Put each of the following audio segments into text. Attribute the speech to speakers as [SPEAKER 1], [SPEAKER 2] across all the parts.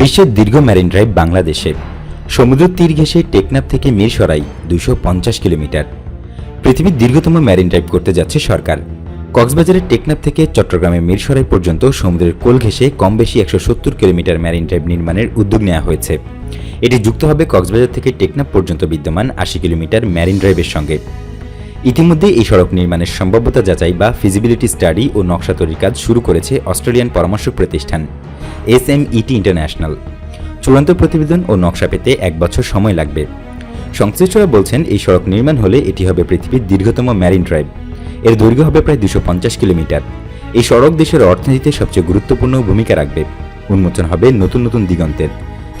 [SPEAKER 1] বিশ্বের দীর্ঘ marine drive বাংলাদেশে। সমুদ্র তীর ঘেঁষে টেকনাফ থেকে মিরসরাই দুশো পঞ্চাশ কিলোমিটার। পৃথিবীর দীর্ঘতম ম্যারিন ড্রাইভ করতে যাচ্ছে সরকার। কক্সবাজারের টেকনাফ থেকে চট্টগ্রামের মিরসরাই পর্যন্ত সমুদ্রের কোল ঘেঁষে কম বেশি একশো সত্তর কিলোমিটার ম্যারিন ড্রাইভ নির্মাণের উদ্যোগ নেওয়া হয়েছে। এটি যুক্ত হবে কক্সবাজার থেকে টেকনাফ পর্যন্ত বিদ্যমান আশি কিলোমিটার ম্যারিন ড্রাইভের সঙ্গে। ইতিমধ্যে এই সড়ক নির্মাণের সম্ভাব্যতা যাচাই বা ফিজিবিলিটি স্টাডি ও নকশা তৈরির কাজ শুরু করেছে অস্ট্রেলিয়ান পরামর্শ প্রতিষ্ঠান এস এম ইটি ইন্টারন্যাশনাল চূড়ান্ত প্রতিবেদন ও নকশা পেতে এক বছর সময় লাগবে। সংশ্লিষ্টরা বলছেন, এই সড়ক নির্মাণ হলে এটি হবে পৃথিবীর দীর্ঘতম ম্যারিন ড্রাইভ এর দৈর্ঘ্য হবে প্রায় দুশো কিলোমিটার। এই সড়ক দেশের অর্থনীতিতে সবচেয়ে গুরুত্বপূর্ণ ভূমিকা রাখবে। উন্মোচন হবে নতুন নতুন দিগন্তের।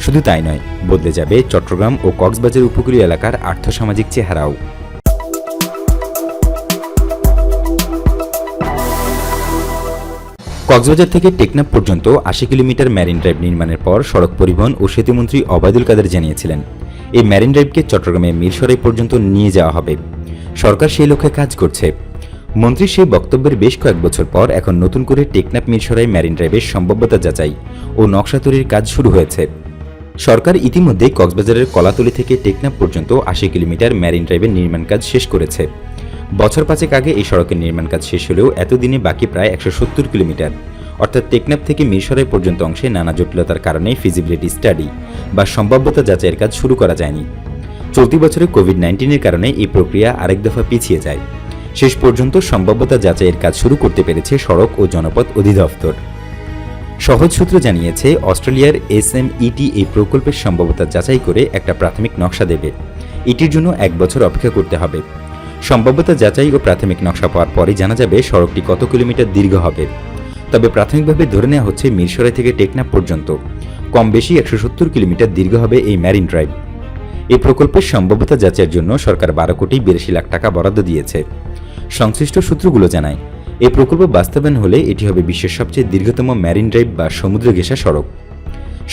[SPEAKER 1] শুধু তাই নয়, বদলে যাবে চট্টগ্রাম ও কক্সবাজার উপকূলীয় এলাকার আর্থসামাজিক চেহারাও। কক্সবাজার থেকে টেকনাফ পর্যন্ত আশি কিলোমিটার ম্যারিন ড্রাইভ নির্মাণের পর সড়ক পরিবহন ও সেতুমন্ত্রী অবায়দুল কাদের জানিয়েছিলেন, এই ম্যারিন ড্রাইভকে চট্টগ্রামের মিরসরাই পর্যন্ত নিয়ে যাওয়া হবে। সরকার সেই লক্ষ্যে কাজ করছে। মন্ত্রীর সেই বক্তব্যের বেশ কয়েক বছর পর এখন নতুন করে টেকনাফ মিরসরাই ম্যারিন ড্রাইভের সম্ভাব্যতা যাচাই ও নকশা তৈরির কাজ শুরু হয়েছে। সরকার ইতিমধ্যেই কক্সবাজারের কলাতলি থেকে টেকনাফ পর্যন্ত আশি কিলোমিটার ম্যারিন ড্রাইভের নির্মাণ কাজ শেষ করেছে। বছর পাঁচেক আগে এই সড়কের নির্মাণ কাজ শেষ হলেও এতদিনে বাকি প্রায় একশো সত্তর কিলোমিটার। অর্থাৎ টেকনাফ থেকে মিরসরাই পর্যন্ত অংশে নানা জটিলতার কারণে ফিজিবিলিটি স্টাডি বা সম্ভাব্যতা যাচাইয়ের কাজ শুরু করা যায়নি। চলতি বছরে কোভিড নাইন্টিনের কারণে এই প্রক্রিয়া আরেক দফা পিছিয়ে যায়। শেষ পর্যন্ত সম্ভাব্যতা যাচাইয়ের কাজ শুরু করতে পেরেছে সড়ক ও জনপথ অধিদপ্তর। সহজ সূত্র জানিয়েছে, অস্ট্রেলিয়ার এস এম ইটি এই প্রকল্পের সম্ভাব্যতা যাচাই করে একটা প্রাথমিক নকশা দেবে। এটির জন্য এক বছর অপেক্ষা করতে হবে। সম্ভাব্যতা যাচাই ও প্রাথমিক নকশা পাওয়ার পরে জানা যাবে সড়কটি কত কিলোমিটার দীর্ঘ হবে। তবে প্রাথমিকভাবে ধরে নেওয়া হচ্ছে মিরসরাই থেকে টেকনাফ পর্যন্ত। কম বেশি একশো সত্তর কিলোমিটার দীর্ঘ হবে এই ম্যারিন ড্রাইভ। এই প্রকল্পের সম্ভাব্যতা যাচাইয়ের জন্য সরকার বারো কোটি বিরাশি লাখ টাকা বরাদ্দ দিয়েছে। সংশ্লিষ্ট সূত্রগুলো জানায় এই প্রকল্প বাস্তবায়ন হলে এটি হবে বিশ্বের সবচেয়ে দীর্ঘতম ম্যারিন ড্রাইভ বা সমুদ্র ঘেঁষা সড়ক।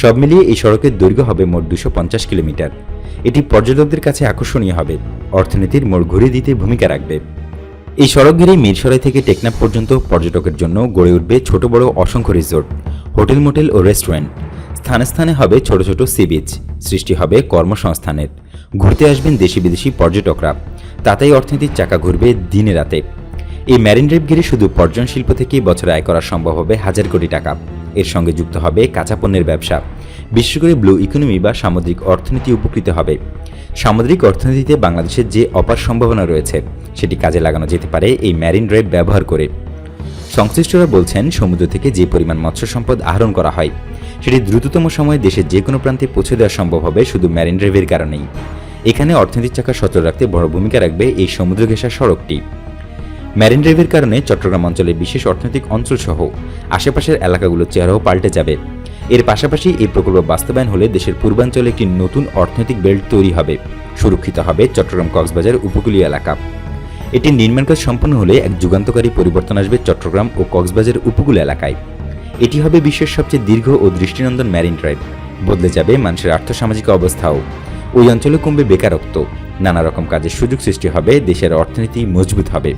[SPEAKER 1] সব মিলিয়ে এই সড়কের দৈর্ঘ্য হবে মোট দুশো পঞ্চাশ কিলোমিটার। এটি পর্যটকদের কাছে আকর্ষণীয় হবে, অর্থনীতির মোড় ঘুরিয়ে দিতে ভূমিকা রাখবে। এই সড়ক ঘিরেই মিরসরাই থেকে টেকনাফ পর্যন্ত পর্যটকের জন্য গড়ে উঠবে ছোট বড় অসংখ্য রিসোর্ট, হোটেল মোটেল ও রেস্টুরেন্ট। স্থানে স্থানে হবে ছোট ছোট সি বিচ, সৃষ্টি হবে কর্মসংস্থানের। ঘুরতে আসবেন দেশি বিদেশি পর্যটকরা, তাতেই অর্থনীতির চাকা ঘুরবে দিনে রাতে। এই ম্যারিন ড্রাইভ ঘিরে শুধু পর্যটন শিল্প থেকেই বছরে আয় করা সম্ভব হবে হাজার কোটি টাকা। এর সঙ্গে যুক্ত হবে কাঁচা পণ্যের ব্যবসা। বিশেষ করে ব্লু ইকোনমি বা সামুদ্রিক অর্থনীতি উপকৃত হবে। সামুদ্রিক অর্থনীতিতে বাংলাদেশের যে অপার সম্ভাবনা রয়েছে, সেটি কাজে লাগানো যেতে পারে এই ম্যারিন ড্রাইভ ব্যবহার করে। সংশ্লিষ্টরা বলছেন, সমুদ্র থেকে যে পরিমাণ মৎস্য সম্পদ আহরণ করা হয়, সেটি দ্রুততম সময়ে দেশের যে কোনো প্রান্তে পৌঁছে দেওয়া সম্ভব হবে শুধু ম্যারিন ড্রাইভের কারণেই। এখানে অর্থনীতির চাকা সচল রাখতে বড় ভূমিকা রাখবে এই সমুদ্র ঘেঁষা সড়কটি। ম্যারিন ড্রাইভের কারণে চট্টগ্রাম অঞ্চলের বিশেষ অর্থনৈতিক অঞ্চল সহ আশেপাশের এলাকাগুলোর চেহারাও পাল্টে যাবে। এর পাশাপাশি এই প্রকল্প বাস্তবায়ন হলে দেশের পূর্বাঞ্চলে একটি নতুন অর্থনৈতিক বেল্ট তৈরি হবে, সুরক্ষিত হবে চট্টগ্রাম কক্সবাজার উপকূলীয় এলাকা। এটি নির্মাণ কাজ সম্পন্ন হলে এক যুগান্তকারী পরিবর্তন আসবে চট্টগ্রাম ও কক্সবাজার উপকূল এলাকায়। এটি হবে বিশ্বের সবচেয়ে দীর্ঘ ও দৃষ্টিনন্দন ম্যারিন ড্রাইভ বদলে যাবে মানুষের আর্থসামাজিক অবস্থাও। ওই অঞ্চলে কমবে বেকারত্ব। নানা রকম কাজের সুযোগ সৃষ্টি হবে, দেশের অর্থনীতি মজবুত হবে।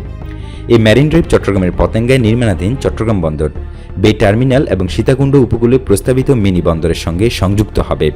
[SPEAKER 1] এই ম্যারিন ড্রাইভ চট্টগ্রামের পতেঙ্গায় নির্মাণাধীন চট্টগ্রাম বন্দর। বে টার্মিনাল এবং সীতাকুণ্ড উপকূলে প্রস্তাবিত মিনি বন্দরের সঙ্গে সংযুক্ত হবে।